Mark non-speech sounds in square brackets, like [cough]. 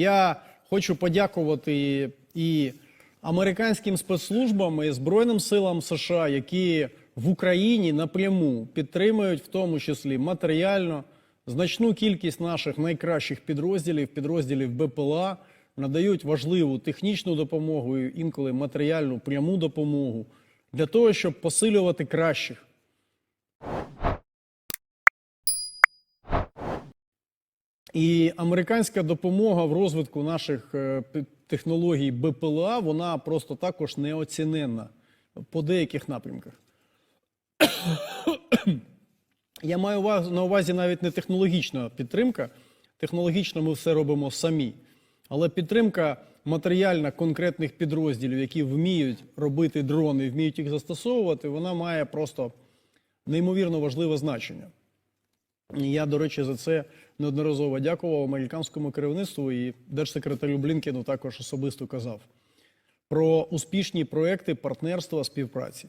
Я хочу подякувати і американським спецслужбам і Збройним силам США, які в Україні напряму підтримують, в тому числі матеріально, значну кількість наших найкращих підрозділів, підрозділів БПЛА, надають важливу технічну допомогу, інколи матеріальну пряму допомогу для того, щоб посилювати кращих. І американська допомога в розвитку наших е, технологій БПЛА, вона просто також неоціненна по деяких напрямках. [coughs] Я маю на увазі навіть не технологічна підтримка. Технологічно ми все робимо самі. Але підтримка матеріальна конкретних підрозділів, які вміють робити дрони, вміють їх застосовувати, вона має просто неймовірно важливе значення. Я, до речі, за це неодноразово дякував американському керівництву і держсекретарю Блінкену також особисто казав про успішні проекти партнерства співпраці.